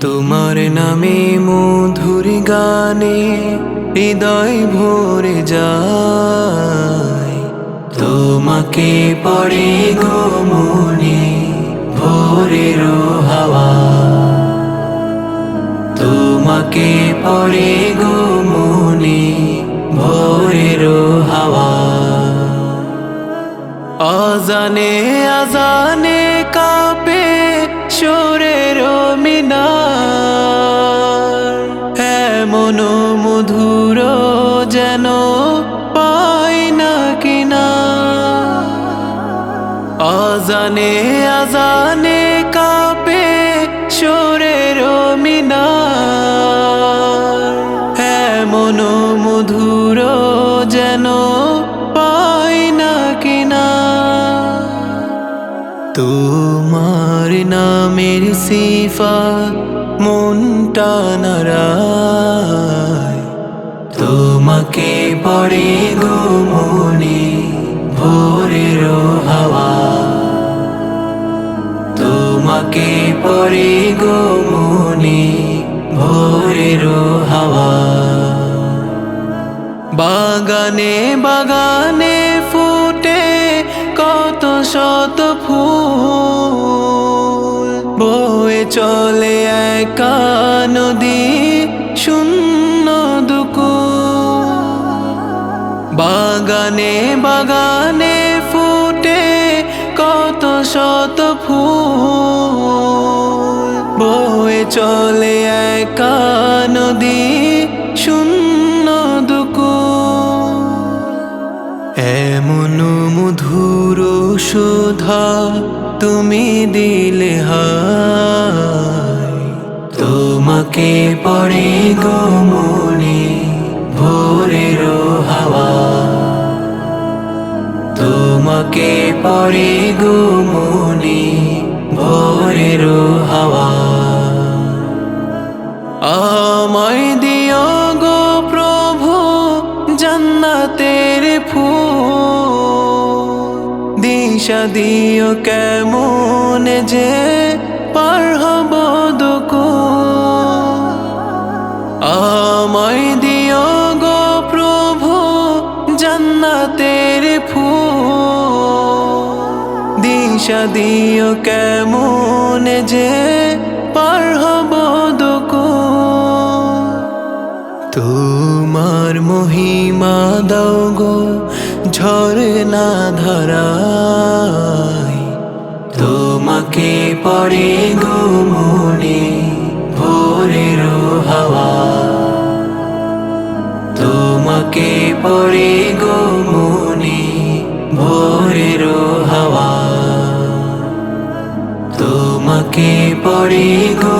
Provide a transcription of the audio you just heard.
তোমার নামে মধুর গানে হৃদয় ভরে যায়। তোমাকে পড়ে গো মনে ভোরের হাওয়া। তোমাকে পড়ে গো মনে ভোরের হাওয়া। আজানে আজানে কাপে সুরের মিনার। এমন আজানে আজানে কাপে সুরের মিনার। এমন মধুর যেন পাই না কিনা। তোমার নামের সিফাত মনটা নারায়। তোমাকে পড়ে গো মনে ভোরের পড়ে গো মনে ভোরের হাওয়া। বাগানে বাগানে ফুটে কত শত ফুল। বয়ে চলে একা নদী, শূন্য দুকু বাগানে বাগানে ফুটে কত শত ফুল। চলে একা নদী শূন্য দুকু এমন মধুর সুধা তুমি দিলে তোমাকে পড়ে গো মনে হাওয়া তোমাকে পড়ে গো ফুল। দিশা দিও কেমন যে পার হব দুকু আমায় দিও গো প্রভু জান্নাতের ফুল। দিশা দিও কেমন যে পার হব দুকু তোমার মহিমা দাও গো ঝরনা ধারায়। তোমাকে পড়ে গো মনে ভোরের হাওয়া। তোমাকে পড়ে গো মনে ভোরের হাওয়া। তোমাকে পড়ে গো